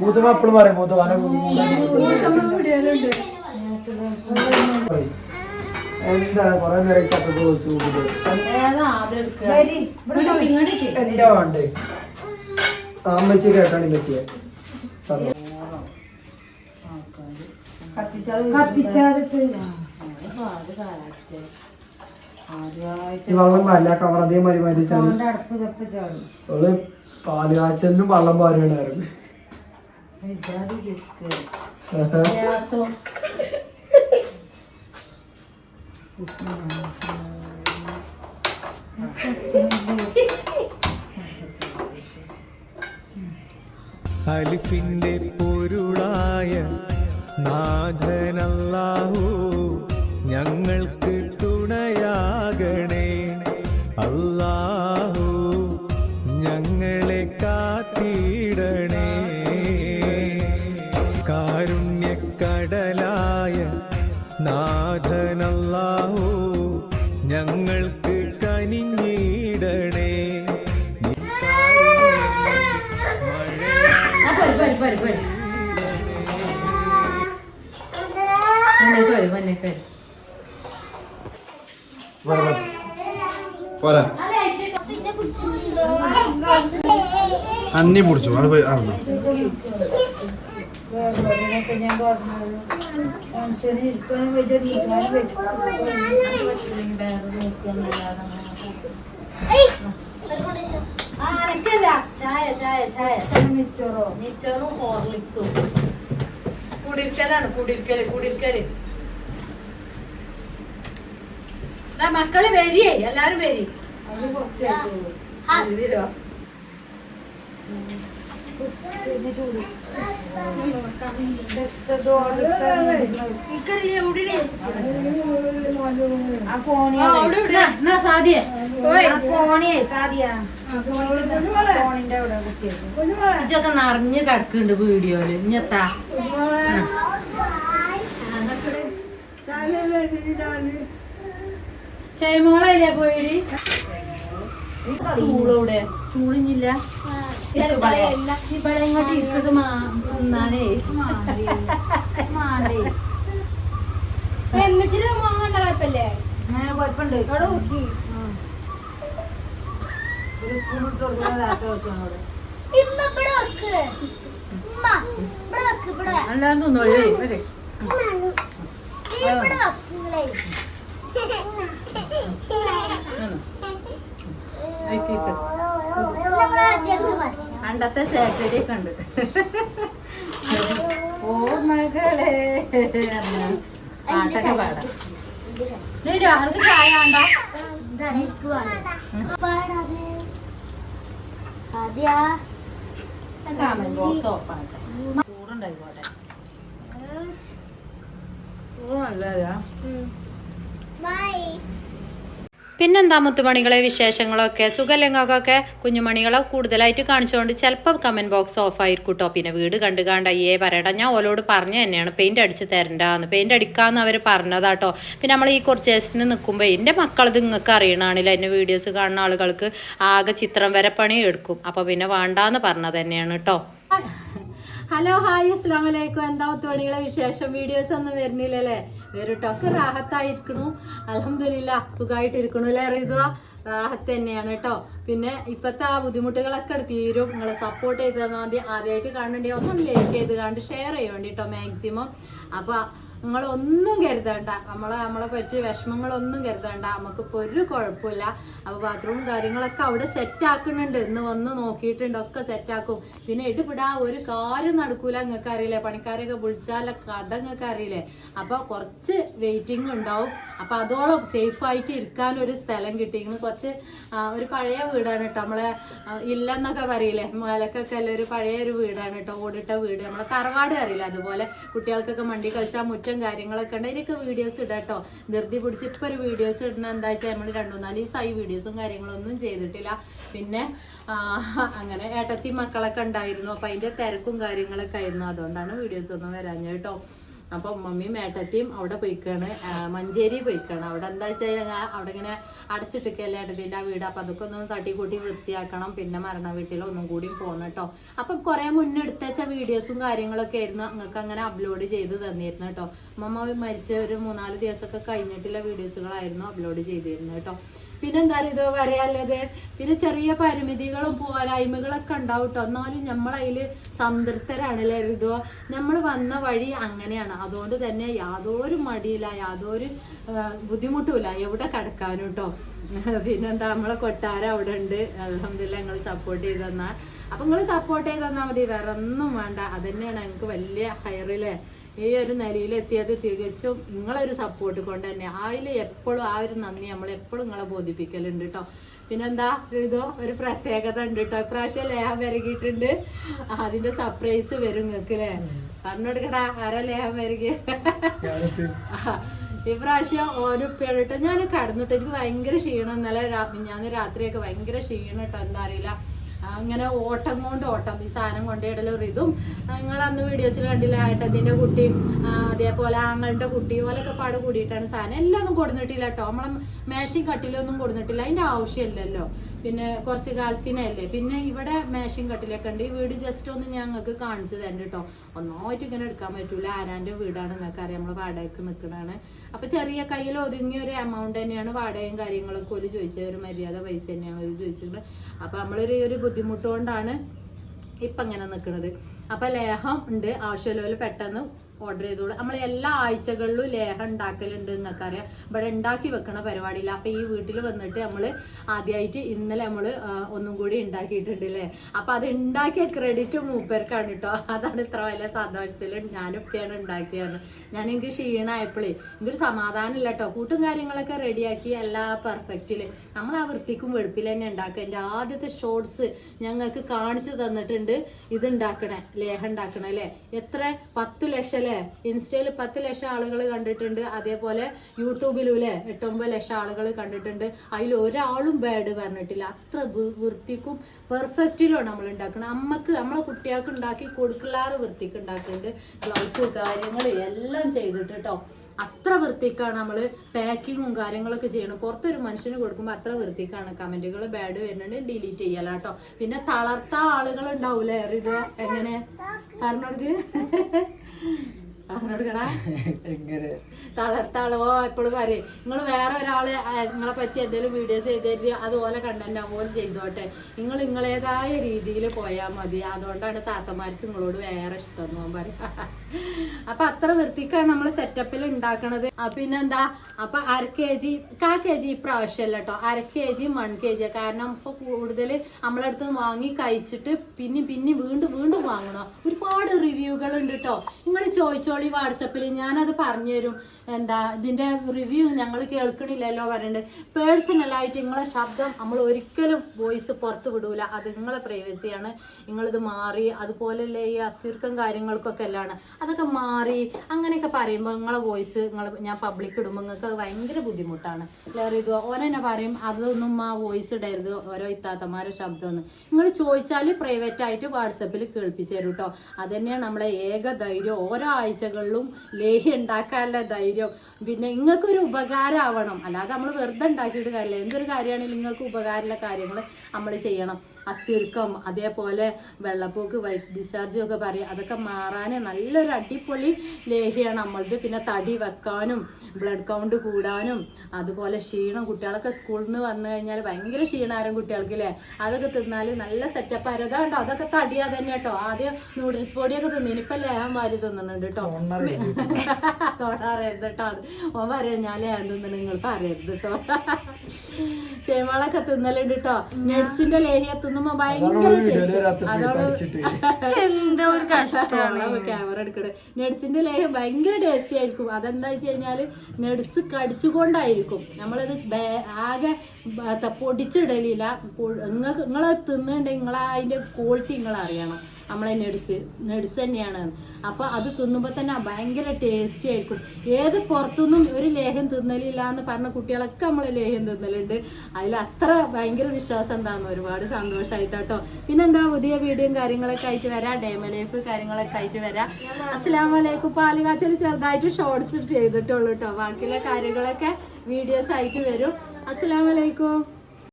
മൂത്തമ്മ എപ്പോഴും പറയും മൂത്തമ്മ എന്താ കൊറേ നേരം ചക്കത്ത് വെച്ച് കൂട്ടിട്ട് എന്താ വേണ്ടേ അമ്മച്ചി കേട്ടാണ് ഇമ്മച്ചിയെ കത്തിച്ചാൽ ആദ്യമായിട്ട് ഈ വെള്ളം അല്ല കവർ അതേമാതിരി മരിച്ചാണ് അവൾ പാൽ കാച്ചലിനും വെള്ളം പാരുണ്ടായിരുന്നു അലിഫിന്റെ പൊരുളായ നാഥനല്ലാഹു ഞങ്ങൾക്ക് അല്ലാഹു ഞങ്ങളെ കാത്തിടണേ. കാരുണ്യക്കടലായ നാഥനല്ലാഹു ഞങ്ങൾക്ക് കനിഞ്ഞിടണേ. ആ, പോര്, പോര്, അന്നി പിടിച്ചു അവിടെ പോയി അനക്കല്ല. ചായ ചായ ചായ മിച്ചറും ഹോർലിക്സും. കുടിരിക്കലാണ് കുടിരിക്കൽ കുടിരിക്കൽ. മക്കൾ വരിയേ എല്ലാരും വരി. സാധ്യേ ഇതൊക്കെ നിറഞ്ഞ് കിടക്കുന്നുണ്ട് വീഡിയോയിൽ. ഇഞ്ഞത്താ ഷൈമോളല്ലേ പോയിടി? ചൂടൂടെ ചൂളിഞ്ഞില്ല ഇവിടെ ഇങ്ങോട്ട് ഇരിക്കത് തിന്നാനേ. അങ്ങനെ കുഴപ്പമുണ്ട്. അവിടെ നോക്കി. ഒരു സ്പൂൺ ഇട്ട് ഇമ്മ ഇവിടെ വെക്ക്. ഇവിടെ വെക്ക് ഇവിടെ. അല്ലാതെ ഇവിടെ വെക്കുകളെ പണ്ടത്തെ സാറ്റർഡേ ഒക്കെ ഉണ്ട്. ഓർമ്മകളെ പാട്ടൊക്കെ പാടാം. രാഹുൽക്ക് ചായ വേണ്ട? ചൂടുണ്ടായിക്കോട്ടെ ചൂട് നല്ലതാ. ബൈ പിന്നെന്താ മുത്തുമണികളെ വിശേഷങ്ങളൊക്കെ? സുഖലങ്ങൾക്കൊക്കെ കുഞ്ഞുമണികളെ കൂടുതലായിട്ട് കാണിച്ചുകൊണ്ട് ചിലപ്പോൾ കമന്റ് ബോക്സ് ഓഫ് ആയിരിക്കും കേട്ടോ പിന്നെ വീട് കണ്ടു കണ്ട അയ്യേ പറയട്ടെ ഞാൻ ഓലോട് പറഞ്ഞു തന്നെയാണ്. പെയിന്റ് അടിച്ച് തരണ്ടാന്ന്. പെയിന്റ് അടിക്കാമെന്ന് അവർ പറഞ്ഞതാട്ടോ. പിന്നെ നമ്മൾ ഈ കുറച്ച് ദിവസത്തിന് നിൽക്കുമ്പോൾ എന്റെ മക്കളത് നിങ്ങൾക്ക് അറിയണാണില്ല. എന്റെ വീഡിയോസ് കാണുന്ന ആളുകൾക്ക് ആകെ ചിത്രം വരെ പണി എടുക്കും അപ്പോൾ പിന്നെ വേണ്ടാന്ന് പറഞ്ഞത് തന്നെയാണ് കേട്ടോ ഹലോ ഹായ് അസ്സാം വലൈക്കും എന്താ മുത്തുമണികളെ വിശേഷം? വീഡിയോസ് ഒന്നും വരുന്നില്ലല്ലേ? വരട്ടൊക്കെ റാഹത്തായിരിക്കണു. അലഹമില്ല സുഖമായിട്ടിരിക്കണു അല്ലേ അറിയുക റാഹത്ത് തന്നെയാണ് കേട്ടോ പിന്നെ ഇപ്പോഴത്തെ ആ ബുദ്ധിമുട്ടുകളൊക്കെ തീരും നിങ്ങളെ സപ്പോർട്ട് ചെയ്ത് തന്നാൽ മതി ആദ്യമായിട്ട് കാണണ്ടെങ്കിൽ ഒന്നും ലൈക്ക് ചെയ്ത് കണ്ട് ഷെയർ ചെയ്യേണ്ടി കേട്ടോ മാക്സിമം അപ്പോൾ നിങ്ങളൊന്നും കരുതണ്ട. നമ്മളെ നമ്മളെ പറ്റിയ വിഷമങ്ങളൊന്നും കരുതണ്ട. നമുക്കിപ്പോൾ ഒരു കുഴപ്പമില്ല. അപ്പോൾ ബാത്റൂം കാര്യങ്ങളൊക്കെ അവിടെ സെറ്റ് ആക്കുന്നുണ്ട്. ഇന്ന് വന്ന് നോക്കിയിട്ടുണ്ട്. ഒക്കെ സെറ്റ് ആക്കും. പിന്നെ ഇടുപിടാ ഒരു കാര്യം നടക്കൂല നിങ്ങൾക്ക് അറിയില്ലേ? പണിക്കാരൊക്കെ വിളിച്ചാല കഥ നിങ്ങൾക്ക് അറിയില്ലേ? അപ്പോൾ കുറച്ച് വെയിറ്റിംഗ് ഉണ്ടാവും. അപ്പോൾ അതോളം സേഫായിട്ട് ഇരിക്കാൻ ഒരു സ്ഥലം കിട്ടിയിരുന്നു കുറച്ച് ഒരു പഴയ വീടാണ് കേട്ടോ. നമ്മളെ ഇല്ലെന്നൊക്കെ പറയില്ലേ? മലക്കൊക്കെ അല്ല? ഒരു പഴയ ഒരു വീടാണ് കേട്ടോ. ഓടിട്ട വീട്. നമ്മളെ തറവാട് അറിയില്ല? അതുപോലെ കുട്ടികൾക്കൊക്കെ മണ്ടി കളിച്ചാൽ കാര്യങ്ങളൊക്കെ ഉണ്ട്. അതിനൊക്കെ വീഡിയോസ് ഇടാം കേട്ടോ ധൃതി പിടിച്ച് ഇപ്പോൾ ഒരു വീഡിയോസ് ഇടുന്ന എന്താ വെച്ചാൽ നമ്മൾ രണ്ടു മൂന്നാൽ ദിവസമായി വീഡിയോസും കാര്യങ്ങളൊന്നും ചെയ്തിട്ടില്ല. പിന്നെ അങ്ങനെ ഏട്ടത്തി മക്കളൊക്കെ ഉണ്ടായിരുന്നു. അപ്പൊ അതിന്റെ തിരക്കും കാര്യങ്ങളൊക്കെ ആയിരുന്നു. അതുകൊണ്ടാണ് വീഡിയോസ് ഒന്നും വരാഞ്ഞത് കേട്ടോ അപ്പൊ മമ്മിയും ഏട്ടത്തിയും അവിടെ പോയിക്കാണ്. മഞ്ചേരി പോയിക്കാണ്. അവിടെ എന്താ വെച്ചാൽ ഞാൻ അവിടെ ഇങ്ങനെ അടച്ചിട്ടിക്കല്ലേ ഏട്ടത്തിന്റെ ആ വീട്. അപ്പൊ അതൊക്കെ ഒന്ന് തട്ടിക്കൂട്ടി വൃത്തിയാക്കണം. പിന്നെ മരണ വീട്ടിൽ ഒന്നും കൂടി പോകണം കേട്ടോ. അപ്പം കുറെ മുന്നേ എടുത്തുവെച്ച വീഡിയോസും കാര്യങ്ങളൊക്കെ ആയിരുന്നു നിങ്ങൾക്ക് അങ്ങനെ അപ്ലോഡ് ചെയ്ത് തന്നിരുന്നു കേട്ടോ. മമ്മ മരിച്ച ഒരു മൂന്നാൽ ദിവസമൊക്കെ കഴിഞ്ഞിട്ടുള്ള വീഡിയോസുകളായിരുന്നു അപ്ലോഡ് ചെയ്തിരുന്നത് കേട്ടോ. പിന്നെന്താ ഇത് പറയാനുള്ളത്? പിന്നെ ചെറിയ പരിമിതികളും പോരായ്മകളൊക്കെ ഉണ്ടാവും കേട്ടോ എന്നാലും നമ്മളതിൽ സംതൃപ്തരാണല്ലേ ഇതോ നമ്മൾ വന്ന വഴി അങ്ങനെയാണ്. അതുകൊണ്ട് തന്നെ യാതൊരു മടിയില്ല യാതൊരു ബുദ്ധിമുട്ടുമില്ല. എവിടെ കിടക്കാനും കേട്ടോ പിന്നെന്താ നമ്മളെ കൊട്ടാരം അവിടെ ഉണ്ട്. അലഹമില്ല നിങ്ങൾ സപ്പോർട്ട് ചെയ്ത് തന്നാൽ അപ്പം നിങ്ങൾ സപ്പോർട്ട് ചെയ്ത് തന്നാൽ മതി. വേറെ ഒന്നും വേണ്ട അതന്നെയാണ് ഞങ്ങൾക്ക് വലിയ ഹയറിലെ ഈ ഒരു നിലയിൽ എത്തിയത് തികച്ചും നിങ്ങളൊരു സപ്പോർട്ട് കൊണ്ട് തന്നെ. അതിൽ എപ്പോഴും ആ ഒരു നന്ദി നമ്മൾ എപ്പോഴും നിങ്ങളെ ബോധിപ്പിക്കലുണ്ട് കേട്ടോ പിന്നെന്താ ഇതോ ഒരു പ്രത്യേകത ഉണ്ട് കേട്ടോ ഇപ്രാവശ്യം ലേഹം വരകിയിട്ടുണ്ട്. അതിന്റെ സർപ്രൈസ് വരും നിങ്ങൾക്ക് അല്ലേ പറഞ്ഞെടുക്കടാ ആരാ ലേഹം വരകിയ? ഇപ്രാവശ്യം ഓരോ ഞാൻ കടന്നിട്ട് എനിക്ക് ഭയങ്കര ക്ഷീണം. ഇന്നലെ ഞാൻ രാത്രിയൊക്കെ ഭയങ്കര ക്ഷീണം കേട്ടോ എന്താ അറിയില്ല. ഇങ്ങനെ ഓട്ടം കൊണ്ട് ഓട്ടം ഈ സാധനം കൊണ്ടിടലും ഇതും. നിങ്ങൾ അന്ന് വീഡിയോസിൽ കണ്ടില്ല ഏട്ടത്തിന്റെ കുട്ടിയും അതേപോലെ ആങ്ങളുടെ കുട്ടിയും പോലൊക്കെ പാട് കൂടിയിട്ടാണ് സാധനം. എല്ലാം ഒന്നും കൊടുത്തിട്ടില്ല കേട്ടോ. നമ്മളെ മേശയും കട്ടിലൊന്നും കൊടുത്തിട്ടില്ല അതിന്റെ ആവശ്യമില്ലല്ലോ. പിന്നെ കുറച്ച് കാലത്തിനല്ലേ പിന്നെ ഇവിടെ മേശം കട്ടിലൊക്കെ ഉണ്ട്. ഈ വീട് ജസ്റ്റ് ഒന്ന് ഞങ്ങൾക്ക് കാണിച്ചു തരണ്ട് കേട്ടോ ഒന്നായിട്ട് ഇങ്ങനെ എടുക്കാൻ പറ്റൂല. ആരാന്റെ വീടാണ് നിങ്ങൾക്ക് അറിയാം നമ്മൾ വാടകയ്ക്ക് നിൽക്കണതാണ് അപ്പോൾ ചെറിയ കയ്യിൽ ഒതുങ്ങിയ ഒരു എമൗണ്ട് തന്നെയാണ് വാടകയും കാര്യങ്ങളൊക്കെ ഒരു ചോദിച്ചത്. ഒരു മര്യാദ പൈസ തന്നെയാണ് ഒരു ചോദിച്ചിട്ടുണ്ട് അപ്പോൾ നമ്മളൊരു ഒരു ബുദ്ധിമുട്ടുകൊണ്ടാണ് ഇപ്പം ഇങ്ങനെ നിൽക്കുന്നത് അപ്പം ലേഹം ഉണ്ട്. ആവശ്യമുള്ളവർ പെട്ടെന്ന് ഓർഡർ ചെയ്തോളൂ. നമ്മൾ എല്ലാ ആഴ്ചകളിലും ലേഹം ഉണ്ടാക്കലുണ്ട് നിങ്ങൾക്കറിയാം ഇവിടെ ഉണ്ടാക്കി വെക്കണ പരിപാടിയില്ല. അപ്പം ഈ വീട്ടിൽ വന്നിട്ട് നമ്മൾ ആദ്യമായിട്ട് ഇന്നലെ നമ്മൾ ഒന്നും കൂടി ഉണ്ടാക്കിയിട്ടുണ്ട് അല്ലേ അപ്പം അത് ഉണ്ടാക്കിയ ക്രെഡിറ്റ് മൂപ്പേർക്കാണ് കേട്ടോ അതാണ് ഇത്ര വലിയ സന്തോഷത്തിൽ ഞാനൊക്കെയാണ് ഉണ്ടാക്കിയത് ഞാൻ എനിക്ക് ക്ഷീണമായപ്പോഴേ എനിക്കൊരു സമാധാനമില്ല കേട്ടോ കൂട്ടും കാര്യങ്ങളൊക്കെ റെഡിയാക്കി എല്ലാ പെർഫെക്റ്റിൽ നമ്മൾ ആ വൃത്തിക്കും വെളുപ്പിൽ തന്നെ ഉണ്ടാക്കുക. എന്റെ ആദ്യത്തെ ഷോർട്സ് ഞങ്ങൾക്ക് കാണിച്ചു തന്നിട്ടുണ്ട്. ഇത് ഉണ്ടാക്കണേ ലേഹം ഉണ്ടാക്കണേ അല്ലേ എത്ര? പത്ത് ലക്ഷം അല്ലേ? ഇൻസ്റ്റയിൽ പത്ത് ലക്ഷം ആളുകൾ കണ്ടിട്ടുണ്ട്. അതേപോലെ യൂട്യൂബിലും അല്ലേ? എട്ടൊമ്പത് ലക്ഷം ആളുകൾ കണ്ടിട്ടുണ്ട്. അതിൽ ഒരാളും ബാഡ് പറഞ്ഞിട്ടില്ല. അത്ര വൃത്തിക്കും പെർഫെക്റ്റിലാണ് നമ്മൾ ഉണ്ടാക്കുന്നത് അമ്മയ്ക്ക് നമ്മളെ കുട്ടികൾക്ക് ഉണ്ടാക്കി കൊടുക്കലാറ് വൃത്തിക്ക് ഉണ്ടാക്കുന്നുണ്ട് ഗ്ലൗസ് കാര്യങ്ങൾ എല്ലാം ചെയ്തിട്ട് കേട്ടോ അത്ര വൃത്തിക്കാണ് നമ്മൾ പാക്കിങ്ങും കാര്യങ്ങളൊക്കെ ചെയ്യണം പുറത്തൊരു മനുഷ്യന് കൊടുക്കുമ്പോൾ അത്ര വൃത്തിക്കാണ്. കമന്റുകൾ ബാഡ് വരുന്നുണ്ട് ഡിലീറ്റ് ചെയ്യല കേട്ടോ പിന്നെ തളർത്ത ആളുകൾ ഉണ്ടാവൂലേ ഇത് എങ്ങനെ? പറഞ്ഞോടുക്ക്. എങ്ങനെ? തളർത്ത ആളോ എപ്പോഴും പറയും. നിങ്ങൾ വേറെ ഒരാൾ നിങ്ങളെ പറ്റി എന്തെങ്കിലും വീഡിയോസ് ചെയ്ത് അതുപോലെ കണ്ടന്റ് അതുപോലെ ചെയ്തോട്ടെ. നിങ്ങൾ നിങ്ങളേതായ രീതിയിൽ പോയാൽ മതി. അതുകൊണ്ടാണ് താത്തമാർക്ക് നിങ്ങളോട് വേറെ ഇഷ്ടം എന്ന് പറയാം. അപ്പൊ അത്ര വൃത്തിക്കാണ് നമ്മൾ സെറ്റപ്പിൽ ഉണ്ടാക്കണത്. പിന്നെന്താ? അപ്പൊ അര കെ ജി കാ കെ ജി ഇപ്രാവശ്യമല്ല കേട്ടോ അര K G one K G കാരണം ഇപ്പൊ കൂടുതൽ നമ്മളടുത്ത് വാങ്ങി കഴിച്ചിട്ട് പിന്നെ പിന്നെ വീണ്ടും വീണ്ടും വാങ്ങണം. ഒരുപാട് റിവ്യൂകൾ ഉണ്ട് കേട്ടോ നിങ്ങൾ ചോദിച്ചോളി വാട്സപ്പിൽ. ഞാനത് പറഞ്ഞുതരും. എന്താ ഇതിന്റെ റിവ്യൂ ഞങ്ങൾ കേൾക്കണില്ലല്ലോ പറയുന്നുണ്ട് പേഴ്സണലായിട്ട് നിങ്ങളെ ശബ്ദം നമ്മൾ ഒരിക്കലും വോയിസ് പുറത്ത് വിടൂല. അത് നിങ്ങളെ പ്രൈവസിയാണ് നിങ്ങളിത് മാറി അതുപോലെയല്ലേ ഈ അസ്തുർക്കം കാര്യങ്ങൾക്കൊക്കെ എല്ലാം അതൊക്കെ മാറി അങ്ങനെയൊക്കെ പറയുമ്പോൾ നിങ്ങളെ വോയിസ് നിങ്ങൾ ഞാൻ പബ്ലിക് ഇടുമ്പോൾ നിങ്ങൾക്ക് ഭയങ്കര ബുദ്ധിമുട്ടാണ്. ലേറെ ഇത് ഓനെന്നെ പറയും അതൊന്നും ആ വോയിസ് ഇടരുത്. ഓരോ ഇത്താത്തമാരെ ശബ്ദമൊന്നും നിങ്ങൾ ചോദിച്ചാൽ പ്രൈവറ്റ് ആയിട്ട് വാട്സപ്പിൽ കേൾപ്പിച്ചു തരും കേട്ടോ അതന്നെയാണ് നമ്മളെ ഏക ധൈര്യം ഓരോ ആഴ്ചകളിലും ലേഹി ഉണ്ടാക്കാനുള്ള ധൈര്യം. പിന്നെ നിങ്ങൾക്കൊരു ഉപകാരമാവണം അല്ലാതെ നമ്മൾ വെറുതെ ഉണ്ടാക്കിയിട്ട് കാര്യമില്ല. എന്തൊരു കാര്യമാണെങ്കിലും നിങ്ങൾക്ക് ഉപകാരമുള്ള കാര്യങ്ങൾ നമ്മൾ ചെയ്യണം. അസ്ഥിർക്കം അതേപോലെ വെള്ളപ്പോക്ക് വൈറ്റ് ഡിസ്ചാർജും ഒക്കെ പറയും. അതൊക്കെ മാറാൻ നല്ലൊരു അടിപൊളി ലേഹ്യമാണ് നമ്മളത് പിന്നെ തടി വെക്കാനും ബ്ലഡ് കൗണ്ട് കൂടാനും അതുപോലെ ക്ഷീണം. കുട്ടികളൊക്കെ സ്കൂളിൽ നിന്ന് വന്നു കഴിഞ്ഞാൽ ഭയങ്കര ക്ഷീണമായിരം കുട്ടികൾക്ക് അല്ലേ അതൊക്കെ തിന്നാൽ നല്ല സെറ്റപ്പ് ആയിരുന്നു. അതാണ്ടോ അതൊക്കെ തടിയാ തന്നെ കേട്ടോ. ആദ്യം നൂഡിൽസ് പൊടിയൊക്കെ തിന്നു ഇപ്പം ലേഹം വാരി തിന്നുന്നുണ്ട് കേട്ടോ. തോടാറരുത് കേട്ടോ അത് ഓൻ പറയാം ഞാൻ അതൊന്നും നിങ്ങൾ പറയരുത് കേട്ടോ ക്ഷേമളൊക്കെ തിന്നലുണ്ട് കേട്ടോ നഴ്സിന്റെ ലേഹ്യ തിന്നുമ്പോ ഭയങ്കര. എന്തോ ഒരു കഷ്ടമാണ്. ക്യാമറ എടുക്കണത്. നട്സിന്റെ ലേഹ്യം ഭയങ്കര ടേസ്റ്റി ആയിരിക്കും. അതെന്താ വെച്ച് കഴിഞ്ഞാൽ നട്സ് കടിച്ചുകൊണ്ടായിരിക്കും. നമ്മളത് ആകെ പൊടിച്ചിടലില്ല. നിങ്ങൾക്ക് നിങ്ങൾ തിന്നുന്നുണ്ടെങ്കിൽ നിങ്ങൾ അതിന്റെ ക്വാളിറ്റി നിങ്ങൾ അറിയണം നമ്മളെ നെഡ്സ് നെഡ്സ് തന്നെയാണ്. അപ്പോൾ അത് തിന്നുമ്പോൾ തന്നെ ഭയങ്കര ടേസ്റ്റി ആയിരിക്കും. ഏത് പുറത്തുനിന്നും ഒരു ലേഹം തിന്നലില്ല എന്ന് പറഞ്ഞ കുട്ടികളൊക്കെ നമ്മൾ ലേഹം തിന്നലുണ്ട്. അതിൽ അത്ര ഭയങ്കര വിശ്വാസം എന്താണെന്ന് ഒരുപാട് സന്തോഷമായിട്ടോ പിന്നെന്താ പുതിയ വീഡിയോയും കാര്യങ്ങളൊക്കെ ആയിട്ട് വരാം. ഡേമ ലൈഫ് കാര്യങ്ങളൊക്കെ ആയിട്ട് വരാം. അസ്സാം വലൈക്കും പാലുകാച്ചൽ ചെറുതായിട്ട് ഷോർട്സ് ചെയ്തിട്ടുള്ളൂ കേട്ടോ. ബാക്കിയുള്ള കാര്യങ്ങളൊക്കെ വീഡിയോസ് ആയിട്ട് വരും. അസ്സാം വലൈക്കും